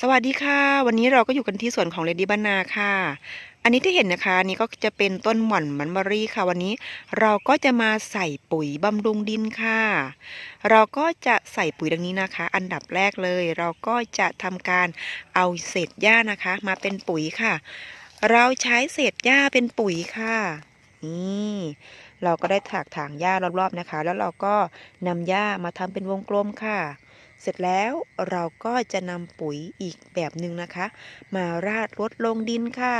สวัสดีค่ะ วันนี้เราก็อยู่กันที่สวนของเลดี้บานาค่ะ อันนี้ที่เห็นนะคะนนี่ก็จะเป็นต้นหม่อนมันเบอรี่ค่ะ วันนี้เราก็จะมาใส่ปุ๋ยบำรุงดินค่ะ เราก็จะใส่ปุ๋ยดังนี้นะคะ อันดับแรกเลย เราก็จะทำการเอาเศษหญ้านะคะ มาเป็นปุ๋ยค่ะ เราใช้เศษหญ้าเป็นปุ๋ยค่ะนี่เราก็ได้ถากถางหญ้ารอบๆนะคะ แล้วเราก็นำหญ้ามาทำเป็นวงกลมค่ะ เสร็จแล้วเราก็จะนำปุ๋ยอีกแบบหนึ่งนะคะ มาราดลดลงดินค่ะ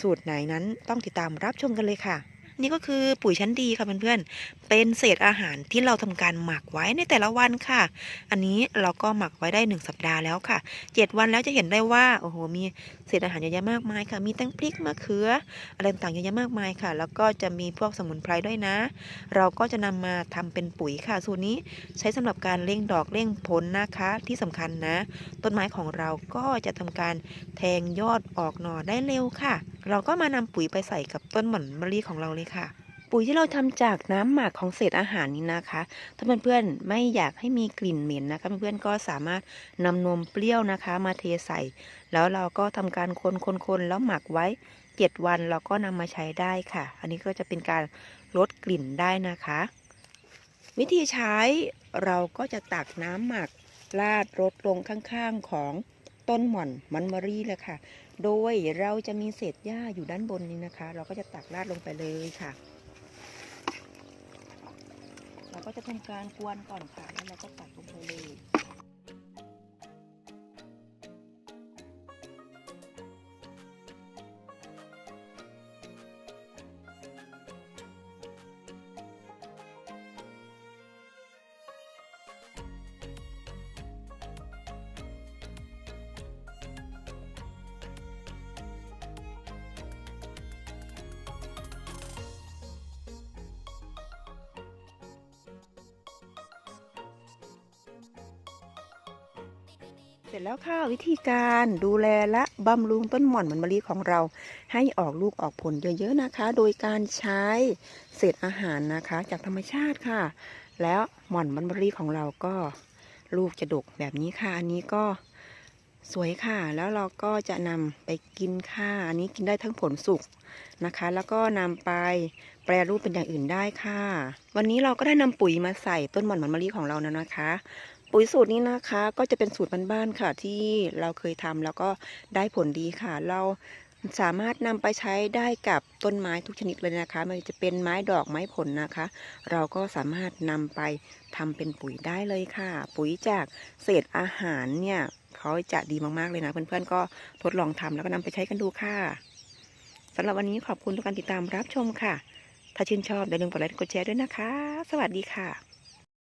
สูตรไหนนั้นต้องติดตามรับชมกันเลยค่ะ นี่ก็คือปุ๋ยชั้นดีค่ะเพื่อนๆเป็นเศษอาหารที่เราทำการหมักไว้ในแต่ละวันค่ะ อันนี้เราก็หมักไว้ได้หนึ่งสัปดาห์แล้วค่ะเจ็ดวันแล้วจะเห็นได้ว่าโอ้โหมี เศษอาหารเยอะแยะมากมายค่ะ มีตั้งพริกมะเขืออะไรต่างๆเยอะแยะมากมายค่ะ แล้วก็จะมีพวกสมุนไพรด้วยนะ เราก็จะนำมาทำเป็นปุ๋ยค่ะ สูตรนี้ใช้สำหรับการเร่งดอกเร่งผลนะคะ ที่สำคัญนะ ต้นไม้ของเราก็จะทำการแทงยอดออกหน่อได้เร็วค่ะ เราก็มานำปุ๋ยไปใส่กับต้นหม่อนมะลิของเราเลยค่ะ ปุ๋ยที่เราทำจากน้ำหมักของเศษอาหารนี้นะคะ ถ้าเพื่อนๆไม่อยากให้มีกลิ่นเหม็นนะคะ เพื่อนๆก็สามารถนำนมเปรี้ยวนะคะ มาเทใส่ แล้วเราก็ทำการคนๆๆแล้วหมักไว้ 7 วันเราก็นำมาใช้ได้ค่ะ อันนี้ก็จะเป็นการลดกลิ่นได้นะคะ วิธีใช้เราก็จะตักน้ำหมักราดรดลงข้างๆของต้นหม่อนมันมอรี่เลยค่ะ โดยเราจะมีเศษหญ้าอยู่ด้านบนนี้นะคะ เราก็จะตักราดลงไปเลยค่ะ ก็จะทำการกวนก่อนค่ะ แล้วเราก็ตัดลงไปเลย เสร็จแล้วค่ะวิธีการดูแลและบำรุงต้นหม่อนมันมะลิของเรา ให้ออกลูกออกผลเยอะๆนะคะ โดยการใช้เศษอาหารนะคะ จากธรรมชาติค่ะ แล้วหม่อนมันมะลิของเราก็ลูกจะดกแบบนี้ค่ะ อันนี้ก็ สวยค่ะ แล้วเราก็จะนำไปกินค่ะ อันนี้กินได้ทั้งผลสุกนะคะ แล้วก็นำไปแปรรูปเป็นอย่างอื่นได้ค่ะ วันนี้เราก็ได้นำปุ๋ยมาใส่ต้นหม่อนมันมะลิของเรานะนะคะ ปุ๋ยสูตรนี้นะคะ ก็จะเป็นสูตรบ้านๆค่ะ ที่เราเคยทำแล้วก็ได้ผลดีค่ะ เราสามารถนำไปใช้ได้กับต้นไม้ทุกชนิดเลยนะคะไม่ว่าจะเป็นไม้ดอกไม้ผลนะคะ เราก็สามารถนำไปทำเป็นปุ๋ยได้เลยค่ะ ปุ๋ยจากเศษอาหารเนี่ย เขาจะดีมากๆเลยนะเพื่อนๆก็ทดลองทำแล้วก็นำไปใช้กันดูค่ะสำหรับวันนี้ขอบคุณทุกการติดตามรับชมค่ะ ถ้าชื่นชอบอย่าลืมกดไลค์กดแชร์ด้วยนะคะ สวัสดีค่ะ